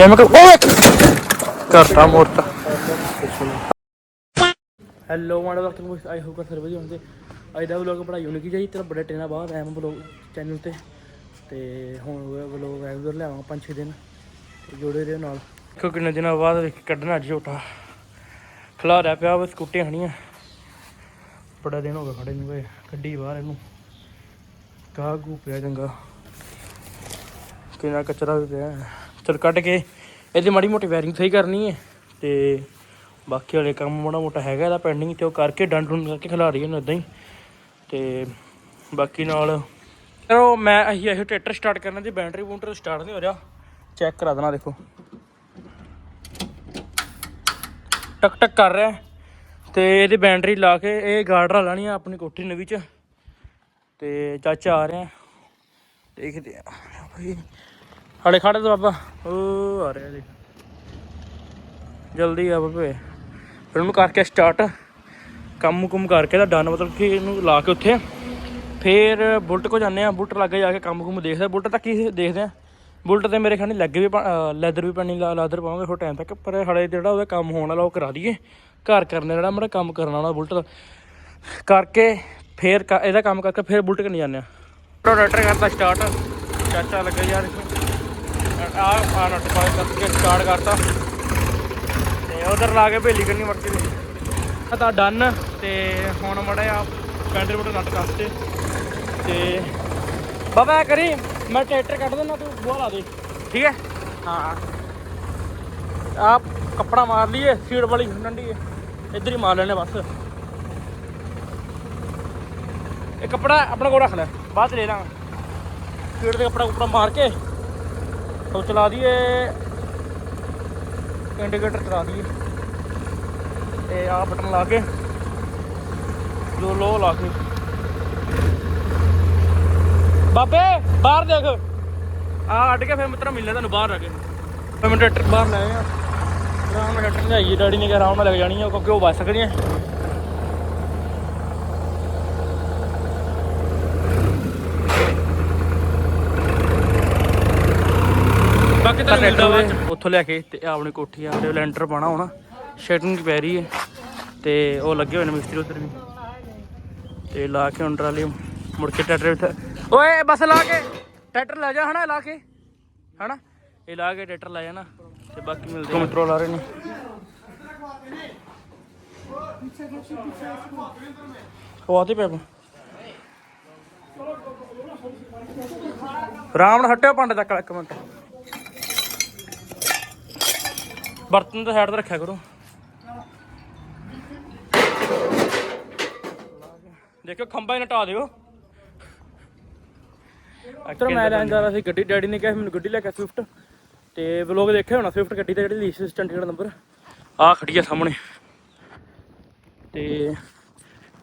Chemical ਓਏ! ਕਰਤਾ ਮੋਰਤਾ hello ਮਾੜਾ ਵਕਤ ਨੂੰ ਆਈ ਹੋਪ ਸਰ ਵਧੀਆ ਹੁੰਦੇ ਅੱਜ ਦਾ ਵਲੋਗ ਬੜਾ ਯੂਨਿਕ ਜਿਹਾ ਸੀ ਤੇ ਬੜੇ ਟ੍ਰੇਨਾਂ ਬਾਅਦ ਆਇਆ ਮੈਂ ਵਲੋਗ ਚੈਨਲ ਤੇ। ਤੇ ਹੁਣ ਵਲੋਗ ਰੈਗੂਲਰ ਲਿਆਵਾਂ ਪੰਜ ਛੇ ਦਿਨ ਜੋੜੇ ਰਹੋ ਨਾਲ। ਦੇਖੋ ਕਿੰਨੇ ਦਿਨਾਂ ਬਾਅਦ ਵੇਖ ਕੱਢਣਾ ਝੋਟਾ। ਖਲਾਰਿਆ ਪਿਆ ਵਾ ਸਕੂਟੀਆਂ ਖੜੀਆਂ। ਬੜਾ ਦਿਨ ਹੋ ਗਿਆ ਖੜੇ ਨੂੰ ਵੇ ਗੱਡੀ ਬਾਹਰ ਇਹਨੂੰ। ਗਾਹ ਗੂ ਪਿਆ ਚੰਗਾ। ਕਿੰਨਾ ਕਚਰਾ ਵੀ ਪਿਆ। ਚਲ ਕੱਢ ਕੇ, ਇਹਦੀ ਮਾੜੀ ਮੋਟੀ ਵਾਇਰਿੰਗ ਸਹੀ ਕਰਨੀ ਹੈ ਤੇ ਬਾਕੀ ਵਾਲੇ ਕੰਮ ਮਾੜਾ ਮੋਟਾ ਹੈਗਾ, ਇਹਦਾ ਪੈਂਡਿੰਗ ਤੇ ਉਹ ਕਰਕੇ ਡੰਡ ਡੁੰਡ ਕਰਕੇ ਖਿਲਾ ਰਹੀ ਇਹਨੂੰ ਇਦਾਂ ਹੀ। ਤੇ ਬਾਕੀ ਨਾਲ, ਚਲੋ ਮੈਂ ਅਸੀਂ ਇਹ ਟਰੈਕਟਰ ਸਟਾਰਟ ਕਰਨਾ ਦੀ ਬੈਟਰੀ ਬੂਟਰ ਸਟਾਰਟ ਨਹੀਂ ਹੋ ਰਿਹਾ। ਚੈੱਕ ਕਰਾ ਦੇਣਾ ਦੇਖੋ। ਟਕ ਟਕ ਕਰ ਰਿਹਾ। ਹੈ। ਤੇ ਇਹਦੀ ਬੈਟਰੀ ਲਾ ਕੇ ਇਹ ਗਾਰਡਰ ਲਾਣੀ ਆ ਆਪਣੀ ਕੋਠੀ ਨਵੀਂ ਚ। ਤੇ ਚਾਚਾ ਆ ਰਿਹਾ। ਦੇਖਦੇ ਆ। ਭਾਈ ਹਾਲੇ ਖੜੇ ਤੇ ਬਾਬਾ। ਉਹ ਆ ਰਿਹਾ ਦੇਖ ਜਲਦੀ ਆ ਬਾਬੇ। ਫਿਰ ਉਹਨੂੰ ਕਰਕੇ ਸਟਾਰਟ ਕੰਮ ਕੁਮ ਕਰਕੇ ਤਾਂ ਡਨ ਮਤਲਬ ਕਿ ਇਹਨੂੰ ਲਾ ਕੇ ਉੱਥੇ। ਫੇਰ ਬੁਲਟ ਕੋ ਜਾਂਦੇ ਆ ਬੁਲਟ ਲੱਗੇ ਜਾ ਕੇ ਕੰਮ ਕੁਮ ਦੇਖਦੇ। ਬੁਲਟ ਤੱਕ ਹੀ ਦੇਖਦੇ ਆ ਬੁਲਟ ਤੇ ਮੇਰੇ ਖਿਆਲ ਨਾਲ ਲੱਗ ਵੀ ਲੈਦਰ ਵੀ ਪੈਣੀ ਲੈਦਰ ਪਾਵਾਂਗੇ ਥੋੜਾ ਟਾਈਮ ਤੱਕ। ਪਰ ਹਲੇ ਜਿਹੜਾ ਉਹਦਾ ਕੰਮ ਹੋਣ ਵਾਲਾ ਉਹ ਕਰਾ ਦਈਏ। ਘਰ ਕਰਨੇ ਜਿਹੜਾ ਮੇਰਾ ਕੰਮ ਕਰਨ ਵਾਲਾ ਬੁਲਟ। ਦਾ ਕਰਕੇ ਫੇਰ ਇਹਦਾ ਕੰਮ ਕਰਕੇ ਫੇਰ ਬੁਲਟ ਕਰਨੀ ਜਾਂਦੇ ਆ ਪ੍ਰੋਡਕਟਰ ਕਰਤਾ ਸਟਾਰਟ ਚਾਚਾ ਲੱਗਾ ਯਾਰ ਆਹ ਆ ਨਟ ਪਾ ਕੇ ਸਟਾਰਟ ਕਰਤਾ। ਤੇ ਉਧਰ ਲਾ ਕੇ ਭੇਲੀ ਕਰਨੀ ਮੜਕੇ ਦੀ। ਤਾਂ ਡਨ ਤੇ ਹੁਣ ਮੜਾ ਆ ਪੈਂਡਰ ਬੁੱਟ ਨਟ ਕਰਤੇ ਤੇ ਬਾਬਾ ਕਰੀ, ਮੈਂ ਟਰੈਕਟਰ ਕੱਢ ਦਿੰਦਾ, ਤੂੰ ਬੁਆ ਲਾ ਦੇ। ਠੀਕ ਹੈ? ਹਾਂ। ਆ ਕੱਪੜਾ ਮਾਰ ਲਈਏ ਸੀੜ ਵਾਲੀ ਡੰਡੀ ਇੱਧਰ ਹੀ ਮਾਰ ਲੈਣੇ ਬਸ। ਇਹ ਕੱਪੜਾ ਆਪਣੇ ਕੋਲ ਰੱਖ ਲੈ ਬਾਅਦ 'ਚ ਲੈ ਲਾਂਗਾ ਸੀੜ ਤੇ ਕੱਪੜਾ ਕੁਪੜਾ ਮਾਰ ਕੇ ਉਹ ਚਲਾ ਦਈਏ। ਇੰਡੀਕੇਟਰ ਚਲਾ ਦਈਏ। ਤੇ ਆਹ ਬਟਨ ਲਾ ਕੇ, ਜੋ ਲੋ ਲਾ ਕੇ। ਬਾਬੇ, ਬਾਹਰ ਦੇਖ। ਆ ਅੱਡ ਕੇ ਫਿਰ ਮਿੱਤਰ ਮਿਲਨੇ ਤੁਹਾਨੂੰ ਬਾਹਰ ਆ ਕੇ। ਮੈਂ ਟਰੈਕਟਰ ਬਾਹਰ ਲੈ ਆਇਆ। ਆਰਾਮ ਨਾਲ ਟਰੈਕਟਰ ਲਿਆਈਏ ਡੈਡੀ ਨੇ ਕਿਹਾ ਆਰਾਮ ਨਾਲ ਲੈ ਕੇ ਜਾਣੀ ਆ, ਕਿਉਂਕਿ ਉਹ ਵੱਜ ਸਕਦੀਆਂ ਬਾਕੀ ਤਾਂ ਮਿਲਦਾ ਵਾ ਉੱਥੋਂ ਲੈ ਕੇ ਤੇ ਆਪਣੀ ਕੋਠੀ ਆ ਤੇ ਲੈਂਟਰ ਪਾਣਾ ਹੋਣਾ। ਸ਼ੈਟਿੰਗ ਪੈ ਰਹੀ ਹੈ ਤੇ ਉਹ ਲੱਗੇ ਹੋਏ ਨੇ ਮਿਸਤਰੀ ਉੱਧਰ ਵੀ। ਤੇ ਲਾ ਕੇ ਹੁਣ ਟਰਾਲੀ ਮੁੜ ਕੇ ਟਰੈਕਟਰ ਵਿੱਚ ਓਏ ਬਸ ਲਾ ਕੇ। ਟਰੈਕਟਰ ਲੈ ਜਾ ਹਨਾ ਲਾ ਕੇ। ਹਨਾ? ਇਹ ਲਾ ਕੇ ਟਰੈਕਟਰ ਲੈ ਜਾਣਾ ਤੇ ਬਾਕੀ ਮਿਲਦੇ ਮਿੱਤਰੋ ਲਾ ਰਹੇ ਨੇ। ਉਹ ਆਤੇ ਪੈ ਰਾਮ ਹਟਿਓ ਭਾਂਡੇ ਤੱਕ ਇੱਕ ਮਿੰਟ। ਬਰਤਨ ਤਾਂ ਸਾਈਡ ਤੇ ਰੱਖਿਆ ਕਰੋ। ਦੇਖਿਓ ਖੰਭਾ ਹੀ ਨਟਾ ਦਿਓ। ਅਕਰ ਮੈਂ ਲੈਣ ਜਾ ਰਿਹਾ ਸੀ ਗੱਡੀ ਡੈਡੀ ਨੇ ਕਿਹਾ ਮੈਨੂੰ ਗੱਡੀ ਲੈ ਕੇ ਸਵਿਫਟ ਤੇ ਵਲੋਗ ਦੇਖਿਆ ਹੋਣਾ ਸਵਿਫਟ ਗੱਡੀ ਦਾ ਜਿਹੜੀ ਲੀਸੈਂਸ ਚੰਡੀਗੜ੍ਹ ਨੰਬਰ ਆ ਖੜੀ ਆ ਸਾਹਮਣੇ। ਤੇ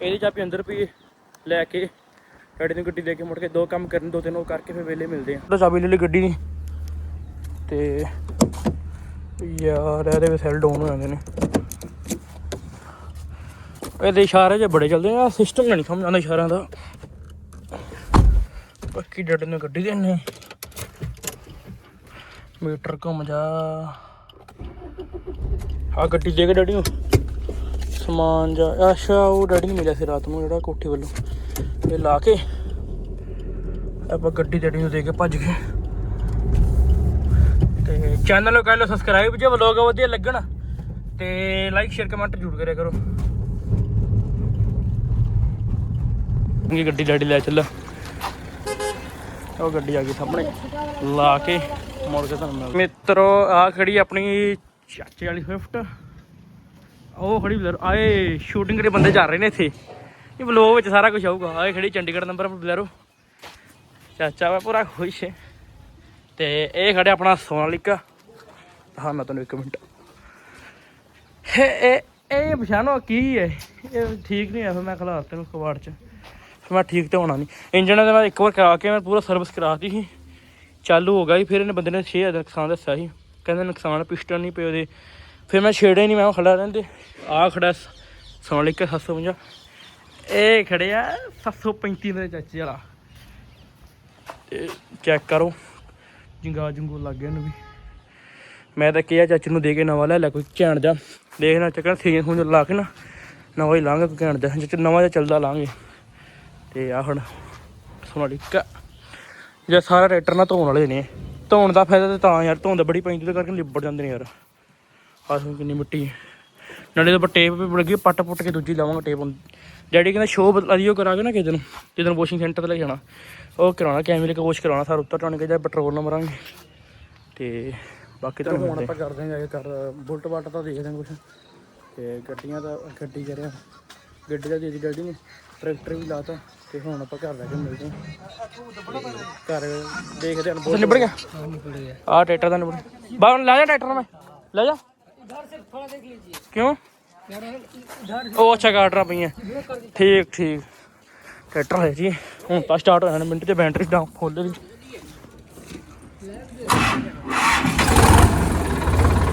ਇਹਦੀ ਚਾਬੀ ਅੰਦਰ ਪਈ ਲੈ ਕੇ ਡੈਡੀ ਨੂੰ ਗੱਡੀ ਲੈ ਕੇ ਮੁੜ ਕੇ ਦੋ ਕੰਮ ਕਰਨ ਦੋ ਤਿੰਨ ਉਹ ਕਰਕੇ ਫਿਰ ਵੇਲੇ ਮਿਲਦੇ ਆ। ਚਾਬੀ ਲੈ ਲਈ ਗੱਡੀ ਦੀ ਤੇ ਯਾਰ, ਇਹਦੇ ਵੀ ਸੈਲ ਡਾਊਨ ਹੋ ਜਾਂਦੇ ਨੇ। ਇਹਦੇ ਇਸ਼ਾਰੇ ਜੇ ਬੜੇ ਚੱਲਦੇ ਆ ਸਿਸਟਮ ਨਹੀਂ ਸਮਝ ਆਉਂਦਾ ਇਸ਼ਾਰਿਆਂ ਦਾ। ਬਾਕੀ ਡੱਡ ਨੂੰ ਗੱਡੀ ਦੇਣੇ ਮੀਟਰ ਘੁੰਮ ਜਾ। ਆ ਗੱਡੀ ਦੇ ਕੇ ਡੈਡੀ ਨੂੰ। ਸਮਾਨ ਜਾ, ਅੱਛਾ, ਉਹ ਡੈਡੀ ਨੂੰ ਮਿਲਿਆ ਸੀ ਰਾਤ ਨੂੰ, ਜਿਹੜਾ ਕੋਠੀ ਵੱਲੋਂ। ਇਹ ਲਾ ਕੇ ਆਪਾਂ ਗੱਡੀ ਡੈਡੀ ਨੂੰ ਦੇ ਕੇ ਭੱਜ ਗਏ। ਚੈਨਲ ਨੂੰ ਕਰ ਲਓ ਸਬਸਕ੍ਰਾਈਬ ਜੇ ਵਲੋਗ ਵਧੀਆ ਲੱਗਣ ਤੇ ਲਾਈਕ ਸ਼ੇਅਰ ਕਮੈਂਟ ਜ਼ਰੂਰ ਕਰਿਆ ਕਰੋ। ਇਹ ਗੱਡੀ ਡੈਡੀ ਲੈ ਚੱਲ। ਉਹ ਗੱਡੀ ਆ ਗਈ ਸਾਹਮਣੇ। ਲਾ ਕੇ ਮੁੜ ਕੇ ਤੁਹਾਨੂੰ ਮਿਲ ਮਿੱਤਰੋ ਆ ਖੜੀ ਆਪਣੀ ਚਾਚੇ ਵਾਲੀ ਸਵਿਫਟ ਉਹ ਖੜੀ ਬਲੈਰੋ ਆਏ ਸ਼ੂਟਿੰਗ ਦੇ ਬੰਦੇ ਜਾ ਰਹੇ ਨੇ ਇੱਥੇ। ਇਹ ਵਲੋਗ ਵਿੱਚ ਸਾਰਾ ਕੁਝ ਆਊਗਾ। ਆਏ ਖੜੀ ਚੰਡੀਗੜ੍ਹ ਨੰਬਰ ਬਲੈਰੋ। ਚਾਚਾ ਵਾ, ਪੂਰਾ ਖੁਸ਼ ਹੈ। ਤੇ ਇਹ ਖੜਿਆ ਆਪਣਾ ਸੋਨਾਲਿਕਾ। ਹਾਂ, ਮੈਂ ਤੁਹਾਨੂੰ ਇੱਕ ਮਿੰਟ। ਇਹ ਇਹ ਇਹ ਪਛਾਣੋ ਕੀ ਹੈ? ਇਹ ਠੀਕ ਨਹੀਂ ਹੈ, ਫਿਰ ਮੈਂ ਖਲਾਰ ਤੈਨੂੰ ਕਵਾੜ ਚ। ਫਿਰ ਮੈਂ ਠੀਕ ਤੇ ਹੋਣਾ ਨਹੀਂ। ਇੰਜਣ ਦਾ ਮੈਂ ਇੱਕ ਵਾਰ ਕਰਾ ਕੇ ਮੈਂ ਪੂਰਾ ਸਰਵਿਸ ਕਰਾਤੀ ਸੀ। ਚਾਲੂ ਹੋ ਗਿਆ ਸੀ, ਫਿਰ ਇਹਨੇ ਬੰਦੇ ਨੇ 6000 ਦਾ ਨੁਕਸਾਨ ਦੱਸਿਆ ਸੀ। ਕਹਿੰਦੇ ਨੁਕਸਾਨ ਪਿਸਟਨ ਨਹੀਂ ਪਏ ਦੇ ਫਿਰ ਮੈਂ ਛੇੜਿਆ ਨਹੀਂ, ਮੈਂ ਕਿਹਾ ਖੜਾ ਰਹਿੰਦੇ। ਆ ਖੜਾ ਸੋਨਾਲਿਕਾ 750 ਇਹ ਖੜਿਆ 735 ਦੇ ਚਾਚੇ ਵਾਲਾ। ਤੇ ਚੈੱਕ ਕਰੋ। ਜਿੰਗਾ ਜੰਗੂ ਲੱਗ ਗਿਆ ਇਹਨੂੰ ਵੀ। ਮੈਂ ਤਾਂ ਕਿਹਾ ਚਾਚੂ ਨੂੰ ਦੇ ਕੇ ਨਵਾਂ ਲੈ ਲੈ, ਕੋਈ ਘੈਂਟ ਜਾ ਦੇਖਣਾ ਚੱਕਰ ਸੀਜ਼ਨ ਹੁਣ ਲਾ ਕੇ ਨਾ, ਨਵਾਂ ਹੀ ਲਾਂਗੇ, ਕੋਈ ਘੈਂਟ ਜਾ ਜੇ ਨਵਾਂ ਜਿਹਾ ਚੱਲਦਾ ਲਾਂਗੇ। ਤੇ ਆ ਹੁਣ ਸੋਨਾਲੀਕਾ ਜੇ ਸਾਰਾ ਟਰੈਕਟਰ ਨਾ ਧੋਣ ਵਾਲੇ ਨੇ, ਧੋਣ ਦਾ ਫਾਇਦਾ ਤੇ ਤਾਂ ਯਾਰ ਧੋਂਦਾ ਬੜੀ ਪੈਂਦੀ ਤੇ ਕਰਕੇ ਲਿਬੜ ਜਾਂਦੇ ਨੇ ਯਾਰ। ਆਹ ਹੁਣ ਕਿੰਨੀ ਮਿੱਟੀ। ਨਾਲੇ ਤਾਂ ਟੇਪ ਵੀ ਲੱਗੀ ਪੱਟ ਪੁੱਟ ਕੇ ਦੂਜੀ ਲਾਵਾਂਗੇ ਟੇਪ ਡੈਡੀ ਕਹਿੰਦਾ ਸ਼ੋਅ ਬਦਲਾਈਓ ਕਰਾਂਗੇ ਨਾ ਕਿਸੇ ਦਿਨ ਜਦੋਂ ਵਾਸ਼ਿੰਗ ਸੈਂਟਰ ਤੇ ਲੈ ਜਾਣਾ। ਉਹ ਕਰਾਉਣਾ ਕੈਮਰੇ ਕਾ ਵਾਸ਼ ਕਰਾਉਣਾ, ਸਾਰ ਉੱਤਰ ਟਾਉਣ ਕੇ ਜਾਂ ਪੈਟਰੋਲ ਨਾ ਮਰਾਂਗੇ। ਤੇ ਬਾਕੀ ਤਾਂ ਹੁਣ ਆਪਾਂ ਕਰਦੇ ਆਂ ਜਾ ਕੇ ਕਰ ਬੁਲਟ ਬੱਟ ਤਾਂ ਦੇਖਦੇ ਆਂ ਕੁਛ। ਤੇ ਗੱਡੀਆਂ ਦਾ ਗੱਡੀ ਕਰਿਆ। ਗੱਡੀ ਦਾ ਦੇ ਦੀ ਡੈਡੀ ਨੇ ਟਰੈਕਟਰ ਵੀ ਲਾਤਾ ਤੇ ਹੁਣ ਆਪਾਂ ਘਰ ਲੈ ਕੇ ਮਿਲਦੇ ਆਂ ਘਰ ਦੇਖਦੇ ਆਂ ਬੁਲਟ। ਨਿਬੜ ਗਿਆ? ਆ ਟਰੈਕਟਰ ਦਾ ਨਿਬੜ ਬਾਹਰ ਲੈ ਜਾ ਟਰੈਕਟਰ ਮੈਂ। ਲੈ ਜਾ। क्यों ਉਹ ਅੱਛਾ ਕਾਟਰਾ ਪਈਆਂ। ਠੀਕ ਠੀਕ। ਟਰੈਕਟਰ ਹੈ ਜੀ ਹੁਣ ਤਾਂ ਸਟਾਰਟ ਹੋ ਜਾਣਾ। ਮਿੰਟ ਤੇ ਬੈਟਰੀ ਡਾਊਨ ਫੁੱਲ ਦੀ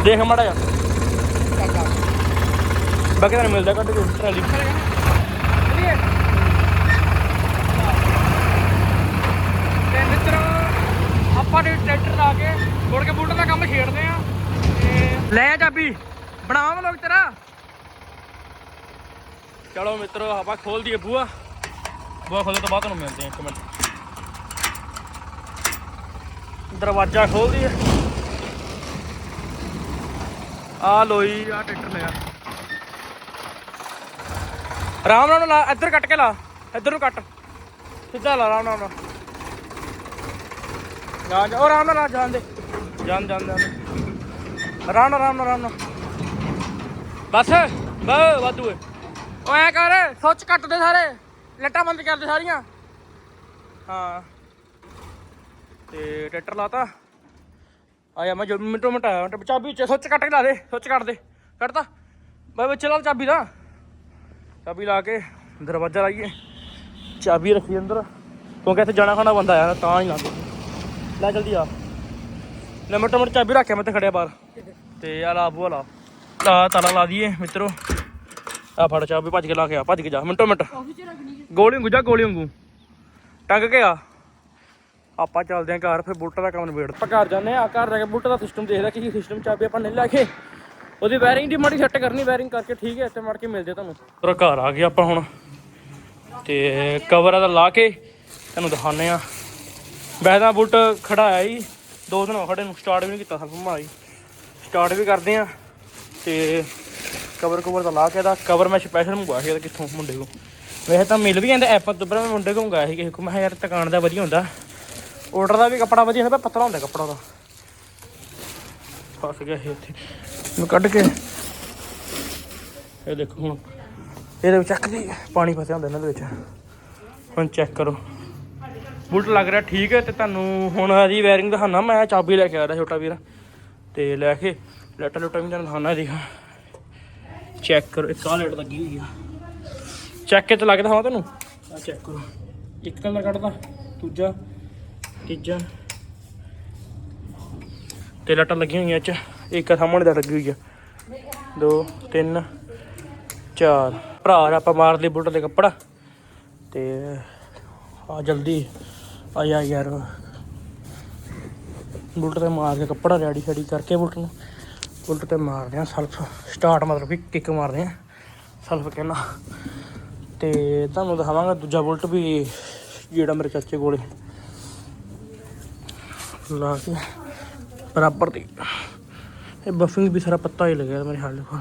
ਦੇਖ ਮੜਾ ਜਾ ਬਾਕੀ ਤਾਂ ਮਿਲਦਾ ਕੱਢ ਕੇ ਟਰਾਲੀ ਤੇ ਮਿੱਤਰੋ ਆਪਾਂ ਨੇ ਟਰੈਕਟਰ ਲਾ ਕੇ ਮੁੜ ਕੇ ਬੁਲਟ ਦਾ ਕੰਮ ਛੇੜਦੇ ਆ। ਤੇ ਲੈ ਚਾਬੀ ਬਣਾਵਾਂ ਲੋਕ ਤੇਰਾ। ਚਲੋ ਮਿੱਤਰੋ ਆਪਾਂ ਖੋਲ ਦਈਏ ਬੂਆ ਬੂਆ ਖੋਲਣ ਤੋਂ ਬਾਅਦ ਤੁਹਾਨੂੰ ਮਿਲਦੇ ਆ ਇੱਕ ਮਿੰਟ। ਦਰਵਾਜ਼ਾ ਖੋਲ ਦਈਏ। ਆ ਲੋਈ ਆ ਟਰੈਕਟਰ ਲਿਆ। ਆਰਾਮ ਨਾਲ ਲਾ, ਇੱਧਰ ਕੱਟ ਕੇ ਲਾ, ਇੱਧਰ ਨੂੰ ਕੱਟ। ਸਿੱਧਾ ਲਾ, ਆਰਾਮ ਨਾਲ ਜਾ ਜਾ ਆਰਾਮ ਨਾਲ ਜਾਣ ਦੇ। ਜਾਣ ਜਾਣ ਜਾਣ। ਆਰਾਮ ਨਾਲ ਆਰਾਮ ਨਾਲ ਆਰਾਮ ਨਾਲ। ਬਸ ਬਾ ਵਾਧੂ ਏ। ਓ ਐ ਕਰ, ਸੁੱਚ ਕੱਟ ਦੇ ਸਾਰੇ। ਲੱਟਾਂ ਬੰਦ ਕਰ ਦੇ ਸਾਰੀਆਂ। ਹਾਂ। ਤੇ ਟਰੈਕਟਰ ਲਾਤਾ। ਆਇਆ ਮੈਂ ਜੋ ਮਿੰਟੋ ਮਿੰਟ ਆਇਆ ਤੇ ਚਾਬੀ ਚ ਸੁੱਚ ਕੱਟ ਕੇ ਲਾ ਦੇ ਸੁੱਚ ਕੱਟ ਦੇ। ਕੱਟਤਾ। ਬਈ ਵਿੱਚ ਲਾ ਚਾਬੀ ਦਾ। ਚਾਬੀ ਲਾ ਕੇ ਦਰਵਾਜ਼ਾ ਲਾਈਏ। ਚਾਬੀ ਰੱਖੀ ਅੰਦਰ। ਕਿਉਂਕਿ ਇੱਥੇ ਜਾਣਾ ਖਾਣਾ ਬੰਦਾ ਆਇਆ ਤਾਂ ਹੀ ਲਾਉਂਦੇ ਲੈ ਜਲਦੀ ਆ। ਲੈ ਮਿੰਟੋ ਮਿੰਟ ਚਾਬੀ ਰੱਖਿਆ ਮੈਂ ਤੇ ਖੜਿਆ ਬਾਹਰ। ਤੇ ਆ ਲਾ ਬੂਆ ਲਾ। ਲਾ ਤਾਲਾ ਲਾ ਦਈਏ ਮਿੱਤਰੋ। ਆ ਫੜ ਚਾਬੀ ਭੱਜ ਕੇ ਲਾ ਕੇ ਆ ਭੱਜ ਕੇ ਜਾ। ਮਿੰਟੋ ਮਿੰਟ। ਗੋਲੀ ਵਾਂਗੂ ਜਾ ਗੋਲੀ ਵਾਂਗੂ। ਟੰਗ ਕੇ ਆ। ਆਪਾਂ ਚੱਲਦੇ ਆਂ ਘਰ ਫਿਰ ਬੁਲਟ ਦਾ ਕੰਮ ਨਿਬੇੜ ਆਪਾਂ ਘਰ ਜਾਂਦੇ ਆ ਘਰ ਜਾ ਕੇ ਬੁਲਟ ਦਾ ਸਿਸਟਮ ਦੇਖਦਾ ਕੀ ਸਿਸਟਮ ਚਾਬੀ ਆਪਾਂ ਨਹੀਂ ਲੈ ਕੇ। ਉਹਦੀ ਵਾਇਰਿੰਗ ਦੀ ਮਾੜੀ ਸੈੱਟ ਕਰਨੀ ਵਾਇਰਿੰਗ ਕਰਕੇ ਠੀਕ ਹੈ ਤੇ ਮੜ ਕੇ ਮਿਲਦੇ ਤੁਹਾਨੂੰ। ਪਰ ਘਰ ਆ ਗਏ ਆਪਾਂ ਹੁਣ। ਤੇ ਕਵਰ ਦਾ ਲਾ ਕੇ ਤੁਹਾਨੂੰ ਦਿਖਾਉਂਦੇ ਆ ਵੈਦਾ ਬੁਲਟ ਖੜਾਇਆ ਹੀ ਦੋ ਦਿਨ ਹੋ ਖੜੇ ਨੂੰ ਸਟਾਰਟ ਵੀ ਨਹੀਂ ਕੀਤਾ ਸਲਫ ਮਾਰੀ ਸਟਾਰਟ ਵੀ ਕਰਦੇ ਆ ਤੇ ਕਵਰ ਕਵਰ ਦਾ ਲਾ ਕੇ ਦਾ ਕਵਰ ਮੈਂ ਸਪੈਸ਼ਲ ਮੰਗਵਾਇਆ ਸੀ ਕਿੱਥੋਂ ਮੁੰਡੇ ਕੋ ਵੈਸੇ ਤਾਂ ਮਿਲ ਵੀ ਜਾਂਦਾ ਐਪ ਤੋਂ ਪਰ ਮੈਂ ਮੁੰਡੇ ਕੋ ਮੰਗਾਇਆ ਸੀ ਕਿਸੇ ਕੋ ਮੈਂ ਯਾਰ ਦੁਕਾਨ ਦਾ ਵਧੀਆ ਹੁੰਦਾ। ਆਰਡਰ ਦਾ ਵੀ ਕੱਪੜਾ ਵਧੀਆ ਹੁੰਦਾ ਪਰ ਪਤਲਾ ਹੁੰਦਾ ਕੱਪੜਾ ਦਾ ਫਸ ਗਿਆ ਇਹ ਇੱਥੇ। ਮੈਂ ਕੱਢ ਕੇ। ਇਹ ਦੇਖੋ ਹੁਣ। ਇਹਦੇ ਵਿੱਚ ਚੱਕ ਦੀ ਪਾਣੀ ਫਸਿਆ ਹੁੰਦਾ ਇਹਨਾਂ ਦੇ ਵਿੱਚ। ਹੁਣ ਚੈੱਕ ਕਰੋ। ਬੁਲਟ ਲੱਗ ਰਿਹਾ, ਠੀਕ ਹੈ, ਤੇ ਤੁਹਾਨੂੰ ਹੁਣ ਇਹਦੀ ਵਾਇਰਿੰਗ ਦਿਖਾਣਾ ਮੈਂ ਚਾਬੀ ਲੈ ਕੇ ਆ ਰਿਹਾ ਛੋਟਾ ਵੀਰ, ਤੇ ਲੈ ਕੇ ਲੈਟਰ ਲੁੱਟਾ ਵੀ ਤੁਹਾਨੂੰ ਦਿਖਾਣਾ ਦਿਖਾ ਚੈੱਕ ਕਰੋ, ਇੱਕ ਆਹ ਲਾਈਟ ਲੱਗੀ ਹੋਈ ਆ। ਚੈੱਕ ਕੇ ਤੇ ਲੱਗਦਾ, ਹਾਂ, ਤੁਹਾਨੂੰ? ਆ ਚੈੱਕ ਕਰੋ। ਇੱਕ ਕਲਰ ਕੱਢਦਾ ਦੂਜਾ। ਤੀਜਾ ਤੇ ਲਟਾਂ ਲੱਗੀਆਂ ਹੋਈਆਂ ਚ। ਇੱਕ ਆ ਸਾਹਮਣੇ ਦਾ ਲੱਗੀ ਹੋਈ ਆ। ਦੋ, ਤਿੰਨ, ਚਾਰ। ਭਰਾ ਆਪਾਂ ਮਾਰ ਲਈ ਬੁਲਟ ਦੇ ਕੱਪੜਾ। ਤੇ ਆ ਜਲਦੀ ਆ ਜਾ ਯਾਰ। ਬੁਲਟ ਤੇ ਮਾਰ ਕੇ ਕੱਪੜਾ ਰੈਡੀ ਸ਼ੈਡੀ ਕਰਕੇ ਬੁਲਟ ਨੂੰ। ਬੁਲਟ ਤੇ ਮਾਰਦੇ ਆ ਸਲਫ ਸਟਾਰਟ ਮਤਲਬ ਕਿ ਕਿੱਕ ਮਾਰਦੇ ਆ। ਸਲਫ ਕਹਿਣਾ। ਤੇ ਤੁਹਾਨੂੰ ਦਿਖਾਵਾਂਗਾ ਦੂਜਾ ਬੁਲਟ ਵੀ ਜਿਹੜਾ ਮੇਰੇ ਚਾਚੇ ਕੋਲੇ। ਲਾ ਕੇ ਬਰਾਬਰ ਦੀ। ਇਹ ਬਫਿੰਗ ਵੀ ਸਾਰਾ ਪੱਤਾ ਹੀ ਲੱਗਿਆ ਮੇਰੇ ਹਾਲ ਦੇਖੋ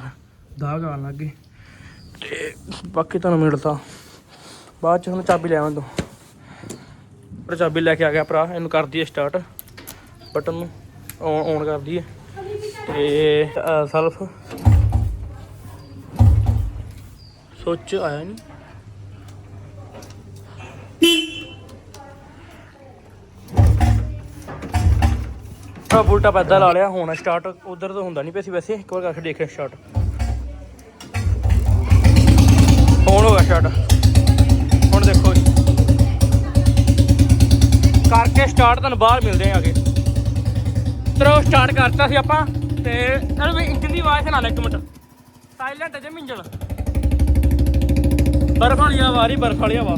ਦਾਗ ਆਉਣ ਲੱਗ ਤੇ ਬਾਕੀ ਤੁਹਾਨੂੰ ਮਿਲਦਾ। ਬਾਅਦ ਚ ਹੁਣ ਚਾਬੀ ਲੈ ਆਵਾਂ ਤੂੰ ਪਰ ਚਾਬੀ ਲੈ ਕੇ ਆ ਗਿਆ ਭਰਾ ਇਹਨੂੰ ਕਰ ਦਈਏ ਸਟਾਰਟ ਬਟਨ ਨੂੰ ਔਨ ਔਨ ਕਰ ਦਈਏ। ਤੇ ਸਲਫ। ਸੁੱਚ ਆਇਆ ਨਹੀਂ ਆ ਬੁਲਟਾ ਪੈਦਾ ਲਾ ਲਿਆ, ਹੁਣ ਸਟਾਰਟ ਉਧਰ ਤਾਂ ਹੁੰਦਾ ਨਹੀਂ ਪਿਆ ਸੀ ਵੈਸੇ, ਇੱਕ ਵਾਰ ਕਰਕੇ ਦੇਖਿਆ ਸਟਾਰਟ ਹੁਣ ਹੋ ਸਟਾਰਟ ਹੁਣ ਦੇਖੋ ਜੀ। ਕਰਕੇ ਸਟਾਰਟ ਤੁਹਾਨੂੰ ਬਾਹਰ ਮਿਲਦੇ ਆ ਅੱਗੇ। ਤਰੋ ਸਟਾਰਟ ਕਰਤਾ ਸੀ ਆਪਾਂ, ਤੇ ਚਲ ਵੀ ਇੰਜਨ ਦੀ ਆਵਾਜ਼ ਸੁਣਾ ਲੈ ਇੱਕ ਮਿੰਟ। ਸਾਇਲੈਂਟ ਜੇ ਮਿੰਜਲ ਬਰਫ ਵਾਲੀ ਹਵਾ ਆ ਰਹੀ, ਬਰਫ ਵਾਲੀ ਹਵਾ।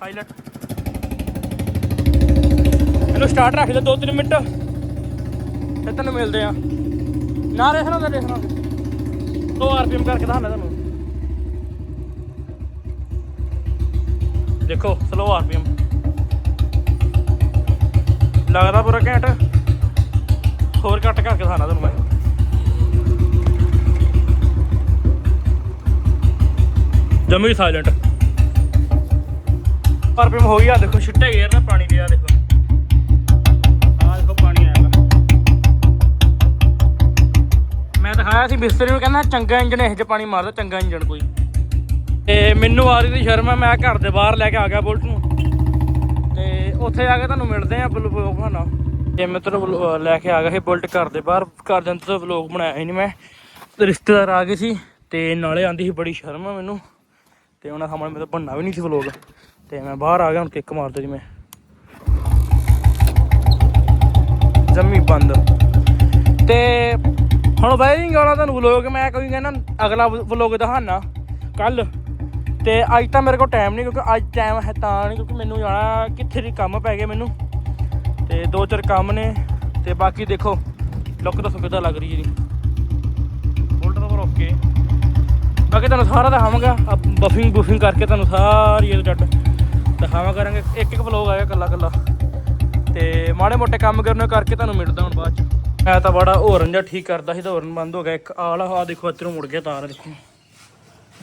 ਸਾਇਲੈਂਟ ਇਹਨੂੰ ਸਟਾਰਟ ਰੱਖ ਲੈ 2-3 ਮਿੰਟ। ਫਿਰ ਤੈਨੂੰ ਮਿਲਦੇ ਆ। ਨਾ ਰੇਸ ਨਾ ਰੇਸ ਨਾ। 100 ਆਰਪੀਐਮ ਕਰਕੇ ਦਿਖਾਣਾ ਤੁਹਾਨੂੰ ਦੇਖੋ ਸਲੋ ਆਰਪੀਐਮ ਲੱਗਦਾ ਪੂਰਾ ਘੈਂਟ। ਹੋਰ ਘੱਟ ਕਰਕੇ ਦਿਖਾਣਾ ਤੁਹਾਨੂੰ ਮੈਂ। ਜਮੀ ਸਾਇਲੈਂਟ ਆਰਪੀਐਮ ਹੋ ਗਿਆ, ਦੇਖੋ, ਛਿੱਟੇ ਗਏ ਨਾ ਪਾਣੀ ਦੇ ਆ, ਦੇਖੋ। ਮੈਂ ਦਿਖਾਇਆ ਸੀ ਮਿਸਤਰੀ ਨੂੰ, ਕਹਿੰਦਾ ਚੰਗਾ ਇੰਜਣ, ਇਹ 'ਚ ਪਾਣੀ ਮਾਰਦਾ ਚੰਗਾ ਇੰਜਣ ਕੋਈ। ਤੇ ਮੈਨੂੰ ਆ ਰਹੀ ਸੀ ਸ਼ਰਮ, ਮੈਂ ਘਰ ਦੇ ਬਾਹਰ ਲੈ ਕੇ ਆ ਗਿਆ ਬੁਲਟ ਨੂੰ। ਤੇ ਉੱਥੇ ਜਾ ਕੇ ਤੁਹਾਨੂੰ ਮਿਲਦੇ ਆ ਬਲੌਗ ਬਣਾ ਤੇ ਮਿੱਤਰ ਵਲੋ- ਲੈ ਕੇ ਆ ਗਿਆ ਸੀ ਬੁਲਟ ਘਰ ਦੇ ਬਾਹਰ। ਘਰ ਦੇ ਅੰਦਰ ਵਲੌਗ ਬਣਾਇਆ ਹੀ ਨਹੀਂ ਮੈਂ। ਰਿਸ਼ਤੇਦਾਰ ਆ ਗਏ ਸੀ, ਤੇ ਨਾਲੇ ਆਂਦੀ ਸੀ ਬੜੀ ਸ਼ਰਮ ਆ ਮੈਨੂੰ। ਤੇ ਉਹਨਾਂ ਸਾਹਮਣੇ ਮੇਰੇ ਤੋਂ ਬਣਨਾ ਵੀ ਨਹੀਂ ਸੀ ਵਲੌਗ ਤੇ ਮੈਂ ਬਾਹਰ ਆ ਗਿਆ, ਹੁਣ ਕਿੱਕ ਮਾਰਦਾ ਜੀ ਮੈਂ। ਜੰਮੀ ਬੰਦ। ਤੇ ਹੁਣ ਬਾਈ ਗਾਣਾ ਤੁਹਾਨੂੰ ਵਲੋਗ ਮੈਂ ਕੋਈ ਕਹਿੰਦਾ ਅਗਲਾ ਵਲੋਗ ਦਿਖਾਣਾ ਕੱਲ ਤੇ ਅੱਜ ਤਾਂ ਮੇਰੇ ਕੋਲ ਟਾਈਮ ਨਹੀਂ ਕਿਉਂਕਿ ਅੱਜ ਟਾਈਮ ਹੈ ਤਾਂ ਨਹੀਂ ਕਿਉਂਕਿ ਮੈਨੂੰ ਜਾਣਾ ਕਿੱਥੇ ਦੀ ਕੰਮ ਪੈ ਗਏ ਮੈਨੂੰ। ਤੇ ਦੋ ਚਾਰ ਕੰਮ ਨੇ, ਤੇ ਬਾਕੀ ਦੇਖੋ ਲੁੱਕ ਦੱਸੋ ਕਿੱਦਾਂ ਲੱਗ ਰਹੀ ਹੈ ਜੀ। ਬੋਲਟ ਤਾਂ ਓਕੇ ਬਾਕੀ ਤੁਹਾਨੂੰ ਸਾਰਾ ਦਿਖਾਵਾਂਗਾ ਬਫਿੰਗ ਬੁਫਿੰਗ ਕਰਕੇ ਤੁਹਾਨੂੰ ਸਾਰੀ ਇਹ ਜੱਟ ਦਿਖਾਵਾਂ ਕਰਾਂਗੇ। ਇੱਕ ਇੱਕ ਵਲੋਗ ਆਇਆ ਕੱਲਾ ਕੱਲਾ ਤੇ ਮਾੜੇ ਮੋਟੇ ਕੰਮ ਕਰਨੇ ਕਰਕੇ ਤੁਹਾਨੂੰ ਮਿਲਦਾ ਹੁਣ ਬਾਅਦ ਚ। ਮੈਂ ਤਾਂ ਬੜਾ ਹੋਰਨ ਜਿਹਾ ਠੀਕ ਕਰਦਾ ਸੀ ਤਾਂ ਹੋਰਨ ਬੰਦ ਹੋ ਗਿਆ। ਇੱਕ ਆਲਾ ਆ ਦੇਖੋ, ਇੱਧਰੋਂ ਮੁੜ ਗਿਆ ਤਾਰ, ਦੇਖੋ।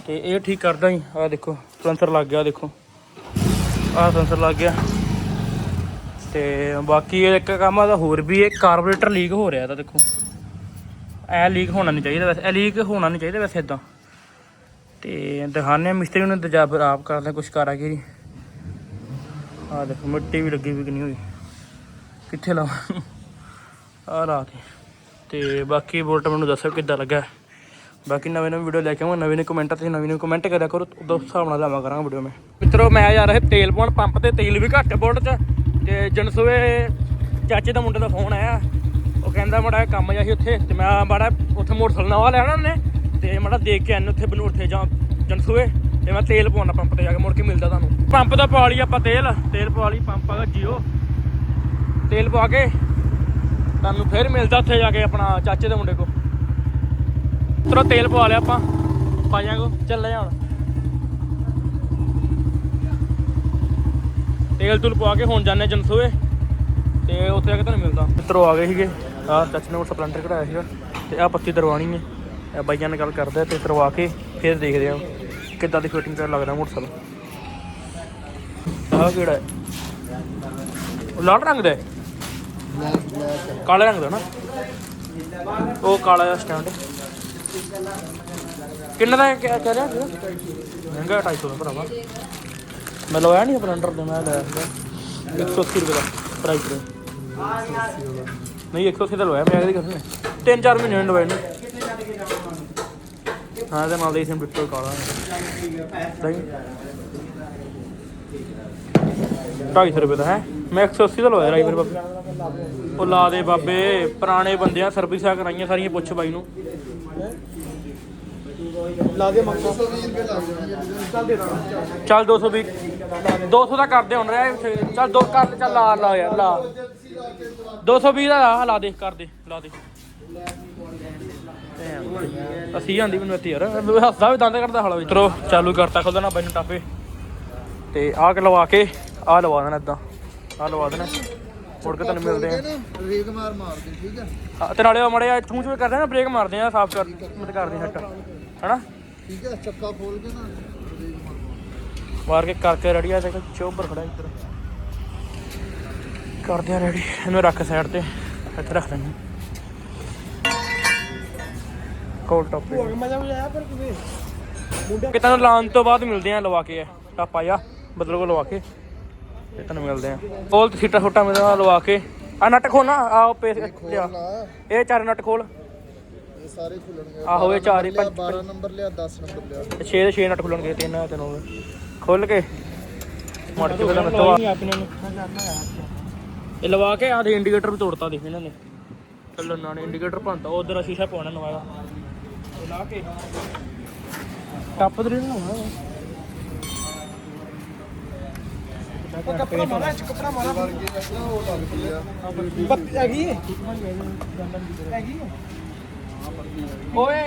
ਤੇ ਇਹ ਠੀਕ ਕਰਦਾ ਹੀ ਆ ਦੇਖੋ ਸੈਂਸਰ ਲੱਗ ਗਿਆ, ਦੇਖੋ। ਆਹ ਸੈਂਸਰ ਲੱਗ ਗਿਆ। ਤੇ ਬਾਕੀ ਇਹ ਇੱਕ ਕੰਮ ਆ ਦਾ ਹੋਰ ਵੀ ਇਹ ਕਾਰਬੋਰੇਟਰ ਲੀਕ ਹੋ ਰਿਹਾ ਤਾਂ ਦੇਖੋ। ਐ ਲੀਕ ਹੋਣਾ ਨਹੀਂ ਚਾਹੀਦਾ ਵੈਸੇ, ਇਹ ਲੀਕ ਹੋਣਾ ਨਹੀਂ ਚਾਹੀਦਾ ਵੈਸੇ ਇਦਾਂ ਤੇ ਦਿਖਾਣੇ ਆ ਮਿਸਤਰੀ ਨੂੰ ਤਜਾਬ ਆਪ ਕਰਦੇ ਕੁਛ ਕਰਾਂਗੇ ਆ ਦੇਖੋ, ਮਿੱਟੀ ਵੀ ਲੱਗੀ ਵੀ ਕਿ ਨਹੀਂ ਹੋਈ। ਕਿੱਥੇ ਲਾਵਾਂ? ਆ ਲਾ ਕੇ ਤੇ ਬਾਕੀ ਬੋਲਟ ਮੈਨੂੰ ਦੱਸੋ ਕਿੱਦਾਂ ਲੱਗਾ। ਬਾਕੀ ਨਵੇਂ ਨਵੇਂ ਵੀਡੀਓ ਲੈ ਕੇ ਆਵਾਂ, ਨਵੇਂ ਨਵੇਂ ਕਮੈਂਟਾਂ ਤੇ ਨਵੇਂ ਨਵੇਂ ਕਮੈਂਟ ਕਰਿਆ ਕਰੋ, ਉਦੋਂ ਹਿਸਾਬ ਨਾਲ ਲਾਵਾਂ ਕਰਾਂਗਾ ਵੀਡੀਓ ਮੈਂ। ਮਿੱਤਰੋ, ਮੈਂ ਯਾਰ ਇਹ ਤੇਲ ਪਾਉਣ, ਪੰਪ ਤੇ ਤੇਲ ਵੀ ਘੱਟ ਬੋਲਟ 'ਚ। ਤੇ ਜਨਸੂਏ ਚਾਚੇ ਦਾ ਮੁੰਡੇ ਦਾ ਫੋਨ ਆਇਆ। ਉਹ ਕਹਿੰਦਾ ਮੜਾ ਕੰਮ ਜਿਹਾ ਸੀ ਉੱਥੇ, ਤੇ ਮੈਂ ਮੜਾ ਉੱਥੇ ਮੋਟਰਸਾਈਕਲ ਨਵਾਂ ਲੈਣਾ ਉਹਨੇ। ਤੇ ਮੜਾ ਦੇਖ ਕੇ ਆਨ ਉੱਥੇ ਬਲੂ ਉੱਥੇ ਜਾਂ ਜਨਸੂਏ ਤੇ ਮੈਂ ਤੇਲ ਪਾਉਣਾ ਪੰਪ ਤੇ ਜਾ ਕੇ, ਮੁੜ ਕੇ ਮਿਲਦਾ ਤੁਹਾਨੂੰ। ਪੰਪ ਦਾ ਪਵਾ ਲਈ ਆਪਾਂ ਤੇਲ। ਤੇਲ ਪਵਾ ਲਈ ਪੰਪ ਹੈਗਾ ਜੀਓ। ਤੇਲ ਪਵਾ ਕੇ ਤੁਹਾਨੂੰ ਫਿਰ ਮਿਲਦਾ ਉੱਥੇ ਜਾ ਕੇ ਆਪਣਾ ਚਾਚੇ ਦੇ ਮੁੰਡੇ ਕੋ ਤਰੋ ਤੇਲ ਪਵਾ ਲਿਆ ਆਪਾਂ। ਪਾਈਆਂ ਕੋ ਚੱਲੇ ਹੁਣ। ਤੇਲ ਤੁਲ ਪਵਾ ਕੇ ਹੁਣ ਜਾਣੇ ਜਨਸੂਏ। ਤੇ ਉੱਥੇ ਜਾ ਕੇ ਤੁਹਾਨੂੰ ਮਿਲਦਾ। ਮਿੱਤਰੋ, ਆ ਗਏ ਸੀਗੇ। ਆ ਚਾਚੇ ਨੇ ਉਹ ਸਪਲੈਂਡਰ ਕਢਾਇਆ ਸੀਗਾ। ਤੇ ਆ ਪੱਤੀ ਦਰਵਾਣੀ ਹੈ। ਬਾਈਆਂ ਨਾਲ ਗੱਲ ਕਰਦੇ ਆ ਤੇ ਕਰਵਾ ਕੇ ਫਿਰ ਦੇਖਦੇ ਆ ਕਿੱਦਾਂ ਦੀ ਫਿਟਿੰਗ ਕਰ ਲੱਗਦਾ ਮੋਟਰਸਾਈਕਲ। ਆਹ ਕਿਹੜਾ ਹੈ? ਲਾਲ ਰੰਗ ਦਾ ਹੈ। ਕਾਲੇ ਰੰਗ ਦਾ ਨਾ? ਉਹ ਕਾਲਾ ਜਿਹਾ ਸਟੈਂਡ ਕਿੰਨੇ ਦਾ ਕਹਿ ਕਹਿ ਰਿਹਾ ਮਹਿੰਗਾ 250 ਦਾ ਭਰਾਵਾ। ਮੈਂ ਲਵਾਇਆ ਨਹੀਂ ਬਲੈਂਡਰ ਤੋਂ, ਮੈਂ ਲਿਆ। ਸੀਗਾ 180 ਰੁਪਏ ਦਾ ਪ੍ਰਾਈਸ ਦਾ। ਨਹੀਂ 180 ਦਾ ਲਵਾਇਆ, ਮੈਂ ਇਹਦੀ ਕਿਸੇ ਤਿੰਨ ਚਾਰ ਮਹੀਨੇ ਹੋਏ ਲਵਾਏ ਨੂੰ। ਹਾਂ ਤੇ ਨਾਲ ਦੇ ਸਿਮ ਕਾਲਾ ਸਹੀ। 250 ਰੁਪਏ ਦਾ ਹੈ। ਮੈਂ 180 ਦਾ ਲਵਾਇਆ ਰਾਈਵਰ ਮੇਰੇ ਬਾਬਾ। ਉਹ ਲਾ ਦੇ ਬਾਬੇ ਪੁਰਾਣੇ ਬੰਦਿਆਂ ਸਰਵਿਸਾਂ ਕਰਾਈਆਂ ਸਾਰੀਆਂ ਪੁੱਛ ਬਾਈ ਨੂੰ। ਲਾ ਦੇ ਮੰਗੋ ਚੱਲ 220 200 ਦਾ ਕਰਦੇ ਹੁਣ ਰਿਹਾ। ਚੱਲ ਦੋ ਕਰ ਚੱਲ ਲਾ ਲਾ ਯਾਰ ਲਾ। 220 ਦਾ ਲਾ ਲਾ ਦੇ ਕਰ ਦੇ ਲਾ ਦੇ. ਅਸੀਂ ਆਂਦੀ ਮੈਨੂੰ ਇੱਥੇ ਯਾਰ। ਹੱਸਦਾ ਵੀ ਦੰਦ ਕੱਢਦਾ ਹਲਾ ਚਲੋ ਚਾਲੂ ਕਰਤਾ ਖੋਲਣਾ ਬਾਈ ਨੂੰ ਟਾਪੇ। ਤੇ ਆਹ ਲਵਾ ਕੇ ਆਹ ਲਵਾ ਦੇਣਾ ਇਦਾਂ ਆਹ ਲਵਾ ਦੇਣਾ। ਮੁੜ ਕੇ ਤੁਹਾਨੂੰ ਮਿਲਦੇ ਆ। ਰੇਗ ਮਾਰ ਮਾਰ ਦੇ ਠੀਕ ਆ? ਹਾਂ, ਤੇ ਨਾਲੇ ਉਹ ਮੜੇ ਚੂੰ ਚੂੰ ਕਰਦੇ ਆ ਨਾ ਬ੍ਰੇਕ ਮਾਰਦੇ ਆ ਸਾਫ਼ ਕਰ ਮਤ ਕਰਦੇ ਹੱਟ ਹਨਾ? ਠੀਕ ਆ ਚੱਕਾ ਖੋਲ ਕੇ ਨਾ ਰੇਗ ਮਾਰ ਮਾਰ ਕੇ ਕਰਕੇ ਰੈਡੀ ਆ ਚੋਬਰ ਖੜਾ ਇੱਧਰ। ਕਰਦੇ ਆ ਰੈਡੀ ਇਹਨੂੰ ਰੱਖ ਸਾਈਡ ਤੇ ਇੱਥੇ ਰੱਖ ਦਿੰਦੇ ਕੋਲ ਟੌਪ ਤੇ। ਮਜ਼ਾ ਵੀ ਆਇਆ ਪਰ ਕਿਵੇਂ ਕਿ ਤੁਹਾਨੂੰ ਲਾਉਣ ਤੋਂ ਬਾਅਦ ਮਿਲਦੇ ਆ ਲਵਾ ਕੇ ਟਾਪਾ ਜਾ ਬਦਲ ਕੋ ਲਵਾ ਕੇ। ਤੇ ਤੁਹਾਨੂੰ ਮਿਲਦੇ ਆ ਕੋਲ ਤੇ ਸੀਟਾ ਛੋਟਾ ਮੇਰਾ ਲਵਾ ਕੇ। ਆ ਨਟ ਖੋਲਣਾ ਆ ਪੇਸ ਲਿਆ। ਇਹ ਚਾਰ ਨਟ ਖੋਲ। ਇਹ ਸਾਰੇ ਖੁੱਲਣਗੇ। ਆਹੋ, ਇਹ ਚਾਰ ਹੀ ਲਿਆ, ਪੰਜ- 12 ਨੰਬਰ ਲਿਆ 10 ਨੰਬਰ ਲਿਆ। ਤੇ 6 ਦੇ 6 ਨਟ ਖੁੱਲਣਗੇ ਤਿੰਨ ਹੋ ਗਏ ਖੋਲ ਕੇ। ਮੁੜ ਕੇ ਪਹਿਲਾਂ ਨੱਟਵਾ ਆਪਣੇ ਨੂੰ ਇਹ ਲਵਾ ਕੇ ਆਦੇ ਇੰਡੀਕੇਟਰ ਵੀ ਤੋੜਤਾ ਦੇਖ ਇਹਨਾਂ ਨੇ। ਚੱਲਣ ਨਾਲ ਇੰਡੀਕੇਟਰ ਭੰਤਾ ਉਧਰ ਸ਼ੀਸ਼ਾ ਪਵਾਉਣਾ ਨਵਾਂ। ਲਾ ਕੇ। ਟੱਪ ਦੇ ਨਾ ਹੋਣਾ। ਕੱਪੜਾ ਮਾਰਾ ਚ ਕੱਪੜਾ ਮਾਰਾ ਵਰਗੀ ਹੈ ਨਾ ਉਹ ਆ ਹੈਗੀ ਓਏ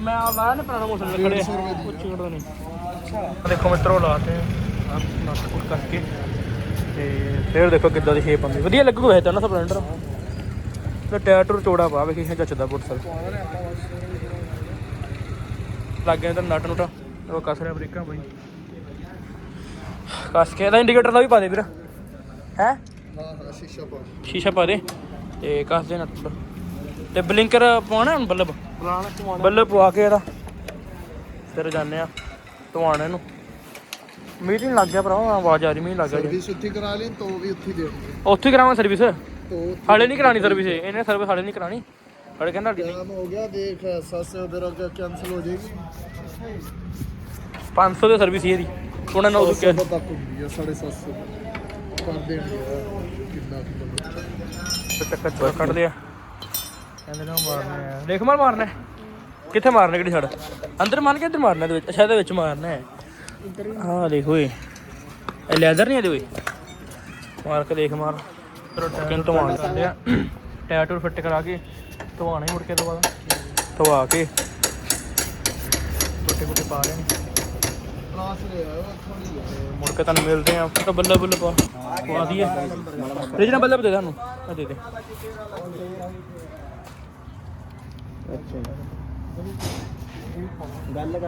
ਮੈਂ ਲਾਇਆ ਨਾ ਪੁਰਾਣਾ ਮੋਟਰਸਾਈਕਲ ਨਹੀਂ। ਅੱਛਾ। ਦੇਖੋ ਮਿੱਤਰੋ ਲਾਤੇ ਆ ਨਟ ਕੁੱਟ ਕਰਕੇ। ਤੇ ਫਿਰ ਦੇਖੋ ਕਿੱਦਾਂ ਦੀ ਸ਼ੇਪ ਆਉਂਦੀ ਵਧੀਆ ਲੱਗੂ ਵੈਸੇ ਤਾਂ ਨਾ ਸਪਲੈਂਡਰ। ਤੇ ਟਾਇਰ ਟੂਰ ਚੌੜਾ ਪਾ ਵੇਖੀ ਜੱਚਦਾ ਮੋਟਰਸਾਈਕਲ। ਲੱਗ ਗਿਆ ਤਾਂ ਨਟ ਨੁਟਾ ਉਹ ਕਸ ਰਿਹਾ ਬ੍ਰੇਕਾਂ ਬਾਈ। ਕਸ ਕੇ। ਇਹਦਾ ਇੰਡੀਕੇਟਰ ਦਾ ਵੀ ਪਾ ਦੇ ਵੀਰ। ਹੈ? ਹਾਂ ਸ਼ੀਸ਼ਾ ਪਾ ਸ਼ੀਸ਼ਾ ਪਾ ਦੇ। ਤੇ ਕਸ ਦੇ ਨੁਟ ਤੇ ਬਲਿੰਕਰ ਪਾਉਣਾ ਹੁਣ ਬੱਲਬ? ਪੁਰਾਣਾ ਬੱਲੇ ਪਵਾ ਕੇ ਇਹਦਾ। ਫਿਰ ਜਾਂਦੇ ਆ ਧਵਾਣੇ ਨੂੰ ਮੀਟਿੰਗ ਲੱਗ ਗਿਆ ਭਰਾ ਆਵਾਜ਼ ਆ ਰਹੀ ਮੀਂਹ ਲੱਗ ਗਿਆ। ਸਰਵਿਸ ਉੱਥੇ ਕਰਾ ਲਈ ਤੋਂ ਵੀ ਉੱਥੇ ਦੇਣਗੇ ਉੱਥੇ ਕਰਾਵਾਂ ਸਰਵਿਸ ਹਾਲੇ ਨਹੀਂ ਕਰਾਣੀ ਸਰਵਿਸ ਇਹਨੇ ਸਰਵਿਸ ਹਾਲੇ ਨਹੀਂ ਕਰਾਣੀ ਹਾਲੇ ਕਹਿੰਦਾ ਟਾਈਮ ਹੋ ਗਿਆ ਦੇਖ ਸੱਸ ਉਧਰ ਕੈਨਸਲ ਹੋ ਜਾਏਗੀ। 500 ਦੀ ਸਰਵਿਸ ਇਹਦੀ। ਉਹਨਾਂ ਨੇ ਉਹ ਕਿਹਾ ਤੱਕ ਹੁੰਦੀ ਆ 750 ਕਰ ਦੇਣਗੇ ਯਾਰ, ਕਿੰਨਾ ਕੁ ਬਣਦਾ। ਤੇ ਚੱਕਰ ਚੋਰ ਕੱਢਦੇ ਆ। ਕਹਿੰਦੇ ਨੇ ਉਹ ਮਾਰਨੇ ਆ। ਦੇਖ ਮਾਰ ਮਾਰਨਾ ਹੈ। ਕਿੱਥੇ ਮਾਰਨਾ ਕਿਹੜੀ ਛੜ ਅੰਦਰ ਮਾਰ ਕੇ ਇੱਧਰ ਮਾਰਨਾ ਇਹਦੇ ਵਿੱਚ। ਅੱਛਾ ਇਹਦੇ ਵਿੱਚ ਮਾਰਨਾ ਹੈ ਆਹ ਦੇਖ ਓਏ। ਇਹ ਲੈਦਰ ਨਹੀਂ ਇਹਦੇ ਓਏ। ਮਾਰ ਕੇ ਦੇਖ ਮਾਰ। ਟੈਕਨ ਧਵਾਣ ਕਰਦੇ ਆ। ਟਾਇਰ ਟੂਰ ਫਿੱਟ ਕਰਾ ਕੇ ਧਵਾਣਾ ਹੀ ਮੁੜ ਕੇ ਤੋਂ ਬਾਅਦ। ਧਵਾ ਕੇ। ਟੁੱਟੇ ਟੁੱਟੇ ਪਾ ਰਹੇ ਨੇ ਕਲਾਸ ਲੈ ਆਇਓ ਥੋੜੀ ਆ ਮੁੜ ਕੇ ਤੁਹਾਨੂੰ ਮਿਲਦੇ ਆ ਤਾਂ ਬੱਲਾ ਬੱਲਾ ਪਾ ਪਵਾ ਦਈਏ। ਰੇਜਨਾ ਬੱਲਾ ਦੇ ਤੁਹਾਨੂੰ ਆ ਦੇ ਦੇ।